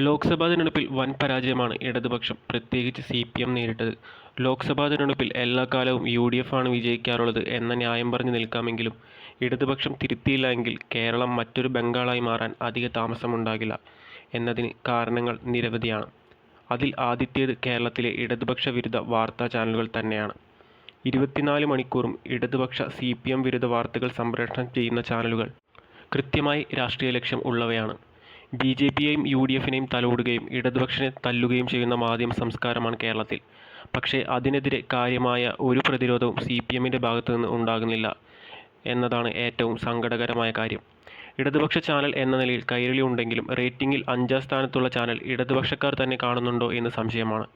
ലോക്സഭാ തിരഞ്ഞെടുപ്പിൽ വൻ പരാജയമാണ് ഇടതുപക്ഷം പ്രത്യേകിച്ച് സി പി എം നേരിട്ടത്. ലോക്സഭാ തിരഞ്ഞെടുപ്പിൽ എല്ലാ കാലവും യു ഡി എഫ് ആണ് വിജയിക്കാറുള്ളത് എന്ന ന്യായം പറഞ്ഞു നിൽക്കാമെങ്കിലും ഇടതുപക്ഷം തിരുത്തിയില്ല എങ്കിൽ കേരളം മറ്റൊരു ബംഗാളായി മാറാൻ അധിക താമസമുണ്ടാകില്ല എന്നതിന് കാരണങ്ങൾ നിരവധിയാണ്. അതിൽ ആദ്യത്തേത് കേരളത്തിലെ ഇടതുപക്ഷ വിരുദ്ധ വാർത്താ ചാനലുകൾ തന്നെയാണ്. ഇരുപത്തിനാല് മണിക്കൂറും ഇടതുപക്ഷ സി പി എം വിരുദ്ധ വാർത്തകൾ സംപ്രേഷണം ചെയ്യുന്ന ചാനലുകൾ കൃത്യമായി രാഷ്ട്രീയ ലക്ഷ്യം ഉള്ളവയാണ്. ബി ജെ പിയെയും യു ഡി എഫിനെയും തലോടുകയും ഇടതുപക്ഷനെ തല്ലുകയും ചെയ്യുന്ന മാധ്യമ സംസ്കാരമാണ് കേരളത്തിൽ. പക്ഷേ അതിനെതിരെ കാര്യമായ ഒരു പ്രതിരോധവും സി പി എമ്മിന്റെ ഭാഗത്തു നിന്ന് ഉണ്ടാകുന്നില്ല എന്നതാണ് ഏറ്റവും സങ്കടകരമായ കാര്യം. ഇടതുപക്ഷ ചാനൽ എന്ന നിലയിൽ കൈരളി ഉണ്ടെങ്കിലും റേറ്റിംഗിൽ അഞ്ചാം സ്ഥാനത്തുള്ള ചാനൽ ഇടതുപക്ഷക്കാർ തന്നെ കാണുന്നുണ്ടോ എന്ന് സംശയമാണ്.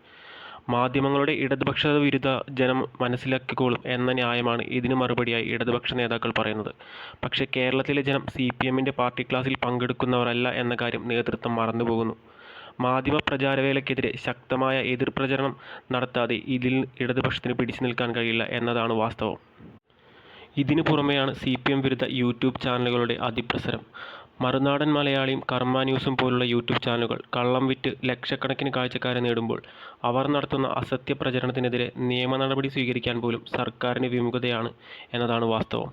മാധ്യമങ്ങളുടെ ഇടതുപക്ഷ വിരുദ്ധ ജനം മനസ്സിലാക്കിക്കോളും എന്ന ന്യായമാണ് ഇതിന് മറുപടിയായി ഇടതുപക്ഷ നേതാക്കൾ പറയുന്നത്. പക്ഷേ കേരളത്തിലെ ജനം സി പി എമ്മിന്റെ പാർട്ടി ക്ലാസ്സിൽ പങ്കെടുക്കുന്നവരല്ല എന്ന കാര്യം നേതൃത്വം മറന്നുപോകുന്നു. മാധ്യമ പ്രചാരവേലയ്ക്കെതിരെ ശക്തമായ എതിർപ്രചരണം നടത്താതെ ഇതിൽ ഇടതുപക്ഷത്തിന് പിടിച്ചു നിൽക്കാൻ കഴിയില്ല എന്നതാണ് വാസ്തവം. ഇതിനു പുറമെയാണ് സി പി എം വിരുദ്ധ യൂട്യൂബ് ചാനലുകളുടെ അതിപ്രസരം. മറുനാടൻ മലയാളിയും കർമ്മ ന്യൂസും പോലുള്ള യൂട്യൂബ് ചാനലുകൾ കള്ളം വിറ്റ് ലക്ഷക്കണക്കിന് കാഴ്ചക്കാരെ നേടുമ്പോൾ അവർ നടത്തുന്ന അസത്യ പ്രചരണത്തിനെതിരെ നിയമ നടപടി സ്വീകരിക്കാൻ പോലും സർക്കാരിന് വിമുഖതയാണ് എന്നതാണ് വാസ്തവം.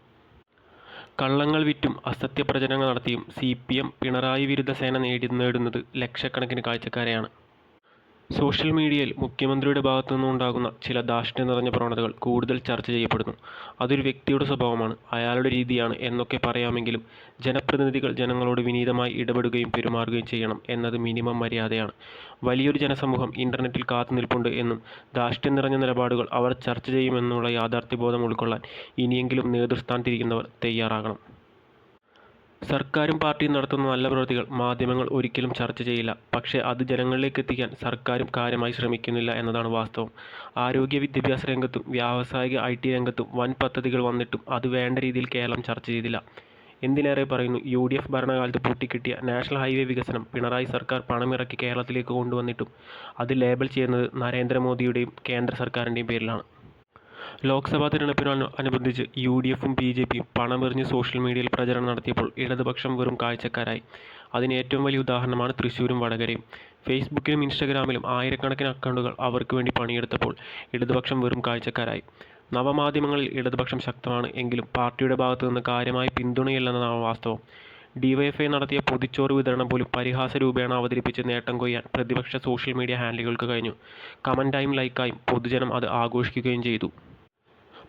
കള്ളങ്ങൾ വിറ്റും അസത്യ പ്രചരണങ്ങൾ നടത്തിയും സി പി എം പിണറായി വിരുദ്ധ സേന നേടി നേടുന്നത് ലക്ഷക്കണക്കിന് കാഴ്ചക്കാരെയാണ്. സോഷ്യൽ മീഡിയയിൽ മുഖ്യമന്ത്രിയുടെ ഭാഗത്തു നിന്നുണ്ടാകുന്ന ചില ധാർഷ്ട്യം നിറഞ്ഞ പ്രവണതകൾ കൂടുതൽ ചർച്ച ചെയ്യപ്പെടുന്നു. അതൊരു വ്യക്തിയുടെ സ്വഭാവമാണ്. അയാളുടെ രീതിയാണ് എന്നൊക്കെ പറയാമെങ്കിലും ജനപ്രതിനിധികൾ ജനങ്ങളോട് വിനീതമായി ഇടപെടുകയും പെരുമാറുകയും ചെയ്യണം എന്നത് മിനിമം മര്യാദയാണ്. വലിയൊരു ജനസമൂഹം ഇന്റർനെറ്റിൽ കാത്തു നിൽപ്പുണ്ട് എന്നും ധാർഷ്ട്യം നിറഞ്ഞ നിലപാടുകൾ അവർ ചർച്ച ചെയ്യുമെന്നുള്ള യാഥാർത്ഥ്യബോധം ഉൾക്കൊള്ളാൻ ഇനിയെങ്കിലും നേതൃസ്ഥാനത്തിരിക്കുന്നവർ തയ്യാറാകണം. സർക്കാരും പാർട്ടിയും നടത്തുന്ന നല്ല പ്രവൃത്തികൾ മാധ്യമങ്ങൾ ഒരിക്കലും ചർച്ച ചെയ്യില്ല. പക്ഷേ അത് ജനങ്ങളിലേക്ക് എത്തിക്കാൻ സർക്കാരും കാര്യമായി ശ്രമിക്കുന്നില്ല എന്നതാണ് വാസ്തവം. ആരോഗ്യ വിദ്യാഭ്യാസ രംഗത്തും വ്യാവസായിക ഐ ടി രംഗത്തും വൻ പദ്ധതികൾ വന്നിട്ടും അത് വേണ്ട രീതിയിൽ കേരളം ചർച്ച ചെയ്തില്ല. എന്തിനേറെ പറയുന്നു? യു ഡി എഫ് ഭരണകാലത്ത് പൂട്ടിക്കിട്ടിയ നാഷണൽ ഹൈവേ വികസനം പിണറായി സർക്കാർ പണമിറക്കി കേരളത്തിലേക്ക് കൊണ്ടുവന്നിട്ടും അത് ലേബൽ ചെയ്യുന്നത് നരേന്ദ്രമോദിയുടെയും കേന്ദ്ര സർക്കാരിന്റെയും പേരിലാണ്. ലോക്സഭാ തിരഞ്ഞെടുപ്പിനോ അനുബന്ധിച്ച് യു ഡി എഫും ബി ജെ പിയും പണമെറിഞ്ഞ് സോഷ്യൽ മീഡിയയിൽ പ്രചരണം നടത്തിയപ്പോൾ ഇടതുപക്ഷം വെറും കാഴ്ചക്കാരായി. അതിന് ഏറ്റവും വലിയ ഉദാഹരണമാണ് തൃശ്ശൂരും വടകരയും. ഫേസ്ബുക്കിലും ഇൻസ്റ്റഗ്രാമിലും ആയിരക്കണക്കിന് അക്കൗണ്ടുകൾ അവർക്ക് വേണ്ടി പണിയെടുത്തപ്പോൾ ഇടതുപക്ഷം വെറും കാഴ്ചക്കാരായി. നവമാധ്യമങ്ങളിൽ ഇടതുപക്ഷം ശക്തമാണ് എങ്കിലും പാർട്ടിയുടെ ഭാഗത്തു നിന്ന് കാര്യമായ പിന്തുണയില്ലെന്നതാണ് വാസ്തവം. ഡിവൈഎഫ്ഐ നടത്തിയ പൊതിച്ചോറ് വിതരണം പോലും പരിഹാസ രൂപേണ അവതരിപ്പിച്ച് നേട്ടം കൊയ്യാൻ പ്രതിപക്ഷ സോഷ്യൽ മീഡിയ ഹാൻഡിലുകൾക്ക് കഴിഞ്ഞു. കമന്റായും ലൈക്കായും പൊതുജനം അത് ആഘോഷിക്കുകയും ചെയ്തു.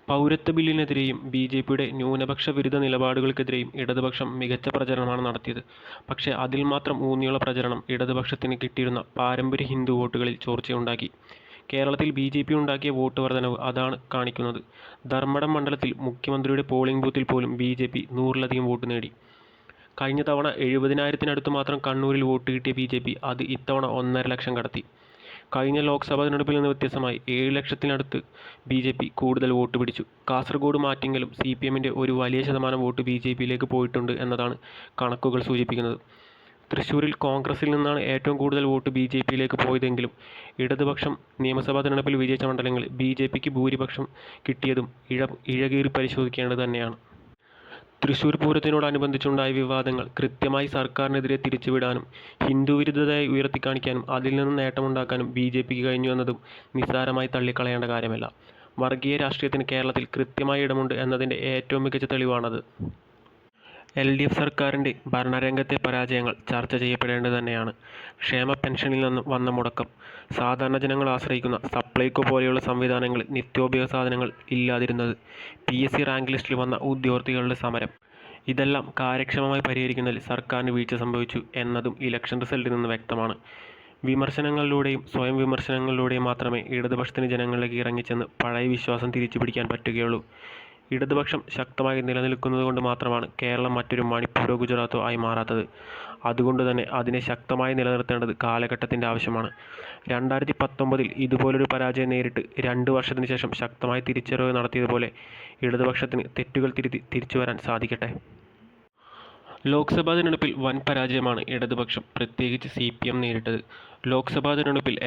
പൗരത്വ ബില്ലിനെതിരെയും ബി ജെ പിയുടെ ന്യൂനപക്ഷ വിരുദ്ധ നിലപാടുകൾക്കെതിരെയും ഇടതുപക്ഷം മികച്ച പ്രചരണമാണ് നടത്തിയത്. പക്ഷേ അതിൽ മാത്രം ഊന്നിയുള്ള പ്രചരണം ഇടതുപക്ഷത്തിന് കിട്ടിയിരുന്ന പാരമ്പര്യ ഹിന്ദു വോട്ടുകളിൽ ചോർച്ചയുണ്ടാക്കി. കേരളത്തിൽ ബി ജെ പി ഉണ്ടാക്കിയ വോട്ട് വർധനവ് അതാണ് കാണിക്കുന്നത്. ധർമ്മടം മണ്ഡലത്തിൽ മുഖ്യമന്ത്രിയുടെ പോളിംഗ് ബൂത്തിൽ പോലും ബി ജെ പി നൂറിലധികം വോട്ട് നേടി. കഴിഞ്ഞ തവണ എഴുപതിനായിരത്തിനടുത്ത് മാത്രം കണ്ണൂരിൽ വോട്ട് കിട്ടിയ ബി ജെ പി അത് ഇത്തവണ ഒന്നര ലക്ഷം കടത്തി. കഴിഞ്ഞ ലോക്സഭാ തിരഞ്ഞെടുപ്പിൽ നിന്ന് വ്യത്യസ്തമായി ഏഴ് ലക്ഷത്തിനടുത്ത് ബി ജെ പി കൂടുതൽ വോട്ട് പിടിച്ചു. കാസർഗോഡ് മാറ്റിയെങ്കിലും സി പി എമ്മിന്റെ ഒരു വലിയ ശതമാനം വോട്ട് ബി ജെ പിയിലേക്ക് പോയിട്ടുണ്ട് എന്നതാണ് കണക്കുകൾ സൂചിപ്പിക്കുന്നത്. തൃശ്ശൂരിൽ കോൺഗ്രസിൽ നിന്നാണ് ഏറ്റവും കൂടുതൽ വോട്ട് ബി ജെ പിയിലേക്ക് പോയതെങ്കിലും ഇടതുപക്ഷം നിയമസഭാ തിരഞ്ഞെടുപ്പിൽ വിജയിച്ച മണ്ഡലങ്ങളിൽ ബി ജെ പിക്ക് ഭൂരിപക്ഷം കിട്ടിയതും ഇഴ ഇഴകീറി പരിശോധിക്കേണ്ടത് തന്നെയാണ്. തൃശ്ശൂർ പൂരത്തിനോടനുബന്ധിച്ചുണ്ടായ വിവാദങ്ങൾ കൃത്യമായി സർക്കാരിനെതിരെ തിരിച്ചുവിടാനും ഹിന്ദുവിരുദ്ധതയെ ഉയർത്തിക്കാണിക്കാനും അതിൽ നിന്ന് നേട്ടമുണ്ടാക്കാനും ബി ജെ പിക്ക് കഴിഞ്ഞു എന്നതും നിസ്സാരമായി തള്ളിക്കളയേണ്ട കാര്യമല്ല. വർഗീയ രാഷ്ട്രീയത്തിന് കേരളത്തിൽ കൃത്യമായ ഇടമുണ്ട് എന്നതിന്റെ ഏറ്റവും മികച്ച തെളിവാണത്. എൽ ഡി എഫ് സർക്കാരിന്റെ ഭരണരംഗത്തെ പരാജയങ്ങൾ ചർച്ച ചെയ്യപ്പെടേണ്ടത് തന്നെയാണ്. ക്ഷേമ പെൻഷനിൽ നിന്ന് വന്ന മുടക്കം സാധാരണ ജനങ്ങൾ ആശ്രയിക്കുന്ന സപ്ലൈകോ പോലെയുള്ള സംവിധാനങ്ങളിൽ നിത്യോപയോഗ സാധനങ്ങൾ ഇല്ലാതിരുന്നത് പി എസ് സി റാങ്ക് ലിസ്റ്റിൽ വന്ന ഉദ്യോഗാർത്ഥികളുടെ സമരം ഇതെല്ലാം കാര്യക്ഷമമായി പരിഹരിക്കുന്നതിൽ സർക്കാരിന് വീഴ്ച സംഭവിച്ചു എന്നതും ഇലക്ഷൻ റിസൾട്ടിൽ നിന്ന് വ്യക്തമാണ്. വിമർശനങ്ങളിലൂടെയും സ്വയം വിമർശനങ്ങളിലൂടെയും മാത്രമേ ഇടതുപക്ഷത്തിന് ജനങ്ങളിലേക്ക് ഇറങ്ങിച്ചെന്ന് പഴയ വിശ്വാസം തിരിച്ചു പിടിക്കാൻ പറ്റുകയുള്ളൂ. ഇടതുപക്ഷം ശക്തമായി നിലനിൽക്കുന്നത് കൊണ്ട് മാത്രമാണ് കേരളം മറ്റൊരു മണിപ്പൂരോ ഗുജറാത്തോ ആയി മാറാത്തത്. അതുകൊണ്ട് തന്നെ അതിനെ ശക്തമായി നിലനിർത്തേണ്ടത് കാലഘട്ടത്തിന്റെ ആവശ്യമാണ്. രണ്ടായിരത്തി പത്തൊമ്പതിൽ ഇതുപോലൊരു പരാജയം നേരിട്ട് രണ്ട് വർഷത്തിന് ശേഷം ശക്തമായി തിരിച്ചറിവ് നടത്തിയതുപോലെ ഇടതുപക്ഷത്തിന് തെറ്റുകൾ തിരുത്തി തിരിച്ചു വരാൻ സാധിക്കട്ടെ. ലോക്സഭാ തിരഞ്ഞെടുപ്പിൽ വൻ പരാജയമാണ് ഇടതുപക്ഷം പ്രത്യേകിച്ച് സി പി എം നേരിട്ടത്. ലോക്സഭാ തിരഞ്ഞെടുപ്പിൽ